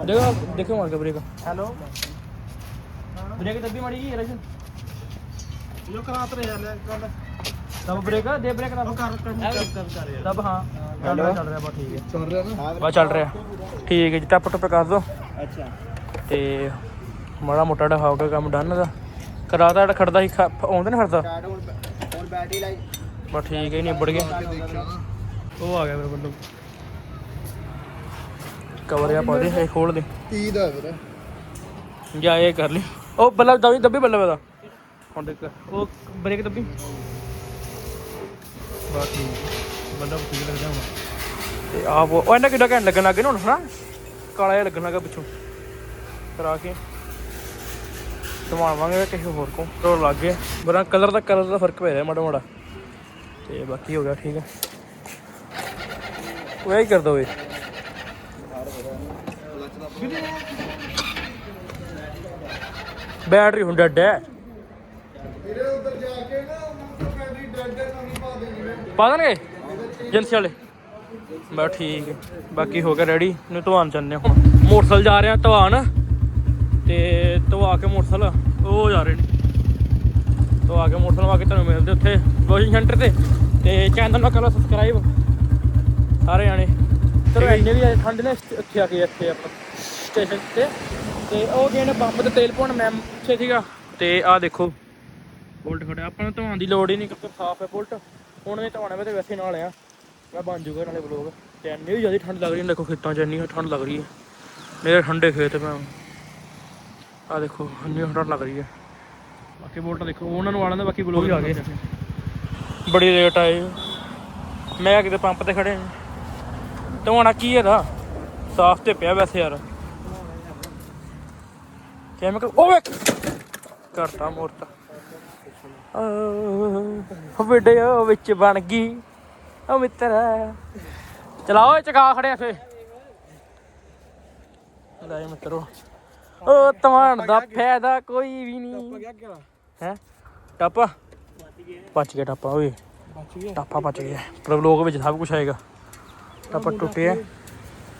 ਦੇਖੋ ਦੇਖੋ ਮਾਰ ਕੇ ਬ੍ਰੇਕ ਹੈਲੋ ਬ੍ਰੇਕ ਦੱਬੀ ਮਾੜੀ ਜੀ ਰਜਨ। ਜੋ ਕਰਾਤ ਰਹੇ ਯਾਰ ਗੱਲ ਦਬ ਬ੍ਰੇਕ ਦੇ ਬ੍ਰੇਕ ਕਰ ਕਰ ਕਰ ਕਰ ਯਾਰ। ਦਬ ਹਾਂ। ਚੱਲ ਰਿਹਾ ਚੱਲ ਰਿਹਾ ਬਾ ਠੀਕ ਹੈ। ਚੱਲ ਰਿਹਾ ਨਾ? ਬਾ ਚੱਲ ਰਿਹਾ। ਠੀਕ ਹੈ ਜੀ ਟੱਪ ਟੱਪ ਕਰ ਦੋ। ਅੱਛਾ। ਤੇ ਮਾੜਾ ਮੋਟਾ ਡਾ ਹੋ ਗਿਆ ਕੰਮ ਡਨ ਦਾ ਕਰਾਤਾ ਜਿਹੜਾ ਖੜਦਾ ਸੀ ਆਉਂਦਾ ਨਹੀਂ ਖੜਦਾ? ਕਾਰਡ ਹੁਣ ਹੁਣ ਬੈਟਰੀ ਲਾਈ। ਬਾ ਠੀਕ ਹੈ ਨਿਬੜ ਗਿਆ ਉਹ ਆ ਗਿਆ ਮੇਰੇ ਵੱਲੋਂ। ਕਵਰ ਆ ਪਾ ਦੇ ਇਹ ਖੋਲ ਦੇ। 30 ਦਾ ਵੀਰੇ ਜਾ ਇਹ ਕਰ ਲਈ। ਉਹ ਬੱਲਬ ਦਬੀ ਦੱਬੀ ਬੱਲਬ ਦਾ ਹੁਣ ਦੇਖ ਉਹ ਬ੍ਰੇਕ ਦੱਬੀ। ਬਸ ਠੀਕ ਬੱਲਬ ਠੀਕ ਲੱਗਦਾ ਹੁਣ। ਤੇ ਆਪ ਉਹ ਇਹਨਾਂ ਕਿੱਡਾ ਘੈਂਟ ਲੱਗਣ ਲੱਗੇ ਨਾ ਹੁਣ ਹਨਾ? ਕਾਲਾ ਜਿਹਾ ਲੱਗਣ ਲੱਗਾ ਪਿੱਛੋਂ। ਕਰਾ ਕੇ ਧਵਾਵਾਂਗੇ ਕਿਸੇ ਹੋਰ ਕੋ ਰੋਲ ਲੱਗ ਗਿਆ। ਬਰਾ ਕਲਰ ਦਾ ਕਲਰ ਦਾ ਫ਼ਰਕ ਪੈ ਰਿਹਾ ਮਾੜਾ ਮਾੜਾ। ਤੇ ਬਾਕੀ ਹੋ ਗਿਆ ਠੀਕ ਹੈ ਉਹ ਹੀ ਕਰ ਦੋ ਏ ਬੈਟਰੀ ਹੁਣ ਡੈਡ ਹੈ ਵੀਰੇ ਉੱਧਰ ਜਾ ਕੇ ਨਾ ਉਹਨਾਂ ਨੂੰ ਬੈਟਰੀ ਡਰੈਂਡਰ ਨਵੀਂ ਪਾ ਦੇਣੀ ਪਾ ਦੇਣਗੇ? ਏਜੰਸੀ ਵਾਲੇ? ਬਸ ਠੀਕ ਹੈ ਬਾਕੀ ਹੋ ਗਿਆ ਰੈਡੀ ਨੂੰ ਧਵਾਨ ਚੱਲਨੇ ਹੁਣ। ਮੋਟਰਸਾਈਕਲ ਜਾ ਰਿਹਾ ਆ ਧਵਾਨ। ਤੇ ਧਵਾ ਕੇ ਮੋਟਰਸਾਈਕਲ ਉਹ ਜਾ ਰਹੇ ਨੇ। ਧਵਾ ਕੇ ਮੋਟਰਸਾਈਕਲ ਆ ਕੇ ਤੁਹਾਨੂੰ ਮਿਲਦੇ ਉੱਥੇ ਵਾਸ਼ਿੰਗ ਸੈਂਟਰ ਤੇ। ਤੇ ਚੈਨਲ ਨੂੰ ਕਰੋ ਸਬਸਕ੍ਰਾਈਬ ਸਾਰੇ ਜਾਣੇ। ਤੇ ਇੰਨੇ ਵੀ ਠੰਡ ਨੇ ਇੱਥੇ- ਆ ਕੇ ਇੱਥੇ ਆਪਾਂ ਸਟੇਸ਼ਨ ਤੇ। ਤੇ ਉਹ ਗਏ ਨੇ ਬੰਬ ਤੇ ਤੇਲ ਪਾਉਣ ਮੈਂ ਪਿੱਛੇ ਸੀਗਾ। ਤੇ ਆਹ ਦੇਖੋ ਬੁਲਟ ਖੜਿਆ ਆਪਾਂ ਨੂੰ ਧਵਾਉਣ ਦੀ ਲੋੜ ਹੀ ਨਹੀਂ ਕਿਉਂਕਿ ਸਾਫ਼ ਹੈ ਬੁਲਟ। ਹੁਣ ਇਹ ਧਵਾਉਣਾ ਵੇ ਤੇ ਵੈਸੇ ਨਾਲ ਆ। ਮੈਂ ਬਣ ਜੂਗਾ ਨਾਲੇ ਬਲੌਗ ਤੇ ਇੰਨੀ ਵੀ ਜ਼ਿਆਦਾ ਠੰਡ ਲੱਗ ਰਹੀ ਹੈ ਦੇਖੋ ਖੇਤਾਂ 'ਚ ਇੰਨੀ ਠੰਡ ਲੱਗ ਰਹੀ ਹੈ। ਮੇਰੇ ਠੰਡੇ ਖੇਤ ਮੈਂ ਆ ਦੇਖੋ ਇੰਨੀ ਠੰਡ ਲੱਗ ਰਹੀ ਹੈ। ਬਾਕੀ ਬੁਲਟ ਦੇਖੋ ਉਹਨਾਂ ਨੂੰ ਵਾਲਾਂ ਦਾ ਬਾਕੀ ਬਲੌਗ ਆ ਗਏ। ਬੜੀ ਲੇਟ ਆਏ। ਮੈਂ ਕਿਤੇ ਪੰਪ ਤੇ ਖੜੇ ਧਵਾਉਣਾ ਕੀ ਇਹਦਾ? ਸਾਫ਼ ਤੇ ਪਿਆ ਵੈਸੇ ਯਾਰ। ਕੈਮੀਕਲ ਓਏ! ਕਰਤਾ ਮੋਰਤਾ। ਓ ਵੀਡੀਓ ਵਿੱਚ ਬਣ ਗਈ। ਓ ਮਿੱਤਰ ਚਲਾਓ ਚਕਾ ਖੜਿਆ ਫੇ ਲੈ ਮਿੱਤਰੋ। ਓ ਤਮਾਨ ਦਾ ਫਾਇਦਾ ਕੋਈ ਵੀ ਨਹੀਂ। ਗਿਆ ਗਿਆ ਹੈ? ਟਾਪਾ? ਬਚ ਗਿਆ ਟਾਪਾ ਓਏ। ਬਚ ਗਿਆ? ਟਾਪਾ ਬਚ ਗਿਆ। ਪਰ ਲੋਕ ਵਿੱਚ ਸਭ ਕੁਝ ਆਏਗਾ। ਟਾਪਾ ਟੁੱਟਿਆ।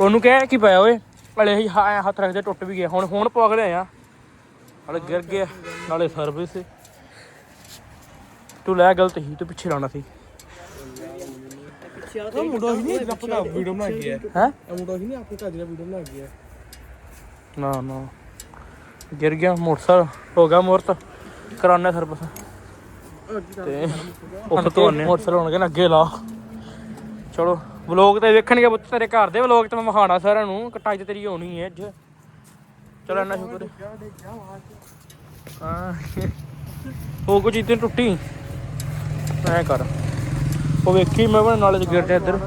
ਉਹਨੂੰ ਕਹਿ ਕੀ ਪਾਇਆ ਓਏ? ਹਲੇ ਹੀ ਹਾਂ ਹੱਥ ਰੱਖਦੇ ਟੁੱਟ ਵੀ ਗਿਆ ਹੁਣ ਹੁਣ ਕੇ ਆ ਹਲੇ ਗਿਰ ਗਿਆ। ਨਾਲੇ ਸਰਵਿਸ ਤੂੰ ਲੈ ਗਲਤ ਸੀ ਤੂੰ ਪਿੱਛੇ ਲਾਉਣਾ ਸੀ। ਉਹ ਮੁੰਡਾ ਹੀ ਨਹੀਂ ਆਪਣਾ ਵੀਡੀਓ ਬਣਾ ਗਿਆ। ਹੈ? ਇਹ ਮੁੰਡਾ ਹੀ ਨਹੀਂ ਆਪਣੇ ਘਰ ਦੀ ਵੀਡੀਓ ਬਣਾ ਗਿਆ। ਨਾ ਨਾ। ਗਿਰ ਗਿਆ, ਮੋਟਰਸਾਈਕਲ, ਹੋ ਗਿਆ ਮੋਰਤ ਕਰਾਉਣਾ ਸਰਵਿਸ ਤੇ ਉੱਥੇ ਤੋਂ ਮੋਟਰਸਾਈਕਲ ਹੋਣਗੇ ਨਾ, ਅੱਗੇ ਲਾ। ਚਲੋ, ਵਲੋਗ ਤੇ ਵੇਖਣਗੇ ਪੁੱਤ, ਤੇਰੇ ਘਰ ਦੇ ਵਲੋਗ ਤੇ ਮੈਂ ਵਿਖਾਣਾ ਸਾਰਿਆਂ ਨੂੰ, ਕਟਾਈ ਤੇ ਤੇਰੀ ਹੋਣੀ ਹੈ ਅੱਜ। ਚਲੋ, ਇੰਨਾ ਸ਼ੁਕਰ ਹੈ। ਹਾਂ। ਉਹ ਕੁਝ ਇੱਥੇ ਟੁੱਟੀ। ਐ ਕਰ। ਉਹ ਵੇਖੀ ਮੈਂ ਬਣਾ ਨਾਲੇ ਚ ਗਿਰ ਗਿਆ ਇੱਧਰ।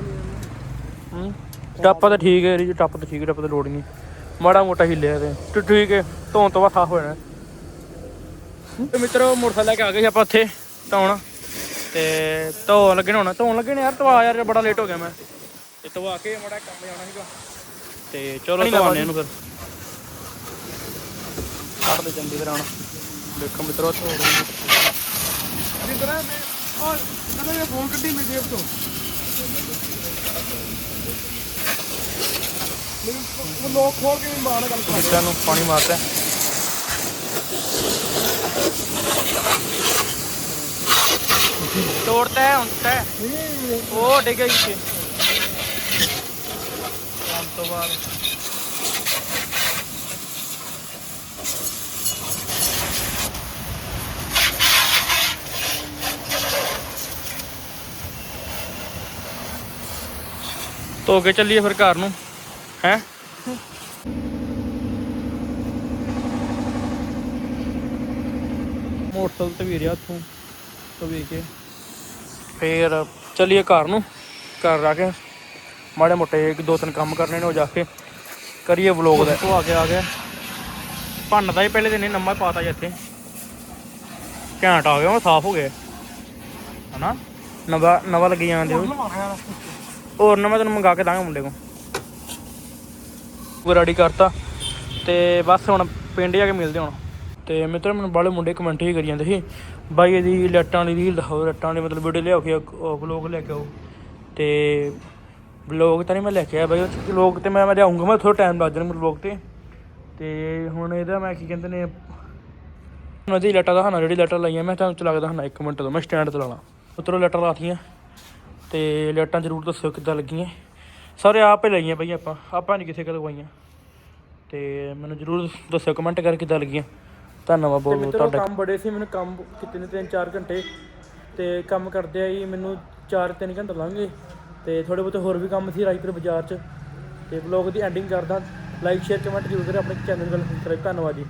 ਹੂੰ। ਟੱਪਾ ਤਾਂ ਠੀਕ ਹੈ ਰੀ ਟੱਪ ਤਾਂ ਠੀਕ ਹੈ, ਟੱਪ ਤਾਂ ਲੋੜ ਨਹੀਂ। ਮਾੜਾ ਮੋਟਾ ਹਿੱਲਿਆ ਤੇ ਤੇ ਠੀਕ ਹੈ ਧੋਣ ਤੋਂ ਬਾਅਦ ਸਾਫ਼ ਹੋ ਜਾਣਾ ਤੇ ਮਿੱਤਰੋ ਮੋਟਰਸਾਈਕਲ ਲੈ ਕੇ ਆ ਗਏ ਸੀ ਆਪਾਂ ਇੱਥੇ ਧੌਣ। ਤੇ ਧੋਣ ਲੱਗੇ ਨੇ ਹੁਣ। ਧੋਣ ਲੱਗੇ ਨੇ ਯਾਰ ਧਵਾ ਯਾਰ ਬੜਾ ਲੇਟ ਹੋ ਗਿਆ ਮੈਂ। ਤੇ ਧਵਾ ਕੇ ਮੜਾ ਕੰਮ ਜਾਣਾ ਸੀਗਾ। ਤੇ ਚਲੋ ਧਵਾਣੇ ਇਹਨੂੰ ਫਿਰ। ਕੱਢ ਦੇ ਚੰਗੀ ਤਰ੍ਹਾਂ ਹੁਣ। ਦੇਖੋ ਮਿੱਤਰੋ ਧੋ ਰਹੇ ਨੇ। ਜਿੱਦਾਂ ਮੈਂ ਔਰ ਕਹਿੰਦਾ ਮੈਂ ਫੋਨ ਕੱਢੀ ਮੈਂ ਜੇਬ ਤੋਂ। ਉਹ ਲੋਕ ਖੋਲ ਕੇ ਵੀ ਮਾਰ ਗੱਲ ਕਰ ਮਿੱਟਾਂ ਨੂੰ ਪਾਣੀ ਮਾਰਦਾ ਤੋੜਤਾ ਹੈ ਹੁਣ ਤਾਂ ਉਹ ਡਿੱਗਿਆ ਇੱਥੇ ਕੰਮ ਤੋਂ ਬਾਅਦ। ਧੋ ਕੇ ਚੱਲੀਏ ਫਿਰ ਘਰ ਨੂੰ। ਹੈ? ਮੋਟਰਸਾਈਕਲ ਤੇ ਵੀ ਰਿਹਾ ਉੱਥੋਂ ਤੋਂ ਵੇਖ ਕੇ। ਫੇਰ ਚੱਲੀਏ ਘਰ ਨੂੰ ਘਰ ਆ ਕੇ। ਮਾੜੇ ਮੋਟੇ ਇੱਕ ਦੋ ਤਿੰਨ ਕੰਮ ਕਰਨੇ ਨੇ ਉਹ ਜਾ ਕੇ ਕਰੀਏ ਵਲੋਗ ਦਾ। ਉਹ ਆ ਕੇ ਆ ਗਿਆ। ਭੰਨਦਾ ਹੀ ਪਹਿਲੇ ਦਿਨ ਹੀ ਨੰਮਾ ਪਾਤਾ ਜੀ ਇੱਥੇ। ਘੈਂਟ ਆ ਗਿਆ ਉਹ ਸਾਫ਼ ਹੋ ਗਿਆ ਹਨਾ? ਨਵਾਂ ਨਵਾਂ ਲੱਗੀ ਜਾਂਦੇ ਹੋ ਹੋਰ ਨਾ ਮੈਂ ਤੈਨੂੰ ਮੰਗਾ ਕੇ ਦਾਂਗਾ ਮੁੰਡੇ ਕੋ ਉਹ ਰੈਡੀ ਕਰਤਾ ਤੇ ਬਸ ਹੁਣ ਪਿੰਡ ਜਾ ਕੇ ਮਿਲਦੇ ਹੁਣ। ਤੇ ਮਿੱਤਰ, ਮੈਨੂੰ ਬਾਲੇ ਮੁੰਡੇ ਕਮੈਂਟ ਹੀ ਕਰੀ ਜਾਂਦੇ ਸੀ, ਬਾਈ ਇਹਦੀ ਲੈਟਾਂ ਦੀ ਰੀਲ ਦਿਖਾਓ, ਲੈਟਾਂ ਦੀ ਮਤਲਬ ਵੀਡੀਓ ਲਿਆਓ, ਕਿ ਵਲੋਗ ਲੈ ਕੇ ਆਓ। ਤੇ ਵਲੋਗ ਤਾਂ ਨਹੀਂ ਮੈਂ ਲੈ ਕੇ ਆਇਆ ਬਾਈ ਵਲੋਗ ਤੇ ਮੈਂ ਮੈਂ ਲਿਆਉਂਗਾ, ਮੈਂ ਥੋੜਾ ਟਾਈਮ ਲੱਗ ਜਾਣਾ ਵਲੋਗ ਤੇ। ਤੇ ਹੁਣ ਇਹਦਾ ਮੈਂ ਕੀ ਕਹਿੰਦੇ ਨੇ ਉਹਨਾਂ ਦੀ ਦਾ ਹਨਾ ਜਿਹੜੀ ਲੈਟਰ ਲਾਈਆਂ, ਮੈਂ ਤੁਹਾਨੂੰ ਚਲਾ ਕੇ ਦਿਖਾਉਣਾ, ਇੱਕ ਮਿੰਟ ਤੋਂ, ਮੈਂ ਸਟੈਂਡ ਤੇ ਲਾਣਾ ਉਤਰੋ ਲੈਟਰ ਲਾਤੀਆਂ, ਤੇ ਲੈਟਾਂ ਜ਼ਰੂਰ ਦੱਸਿਓ ਕਿੱਦਾਂ ਲੱਗੀਆਂ। ਸਾਰੇ ਆਪ ਹੀ ਲਈਆਂ ਬਈ ਆਪਾਂ ਆਪਾਂ ਨਹੀਂ ਕਿਸੇ ਕੋਲ ਲਗਵਾਈਆਂ। ਤੇ ਮੈਨੂੰ ਜ਼ਰੂਰ ਦੱਸਿਓ ਕਮੈਂਟ ਕਰਕੇ ਕਿੱਦਾਂ ਲੱਗੀਆਂ। ਧੰਨਵਾਦ ਬਹੁਤ ਬਹੁਤ ਤੁਹਾਡਾ। ਕੰਮ ਬੜੇ ਸੀ ਮੈਨੂੰ ਕੰਮ ਕੀਤੇ ਨੇ 3-4 ਘੰਟੇ। ਤੇ ਕੰਮ ਕਰਦੇ ਆ ਜੀ ਮੈਨੂੰ 4-3 ਘੰਟੇ ਲੰਘੇ। ਤੇ ਥੋੜੇ ਬਹੁਤੇ ਹੋਰ ਵੀ ਕੰਮ ਸੀ ਰਾਈਪੁਰ ਬਾਜ਼ਾਰ 'ਚ। ਤੇ ਵਲੌਗ ਦੀ ਐਂਡਿੰਗ ਕਰਦਾ। ਲਾਈਕ ਸ਼ੇਅਰ ਕਮੈਂਟ ਜ਼ਰੂਰ ਕਰਿਓ ਆਪਣੇ ਚੈਨਲ ਨੂੰ ਸਬਸਕ੍ਰਾਈਬ ਧੰਨਵਾਦ ਜੀ।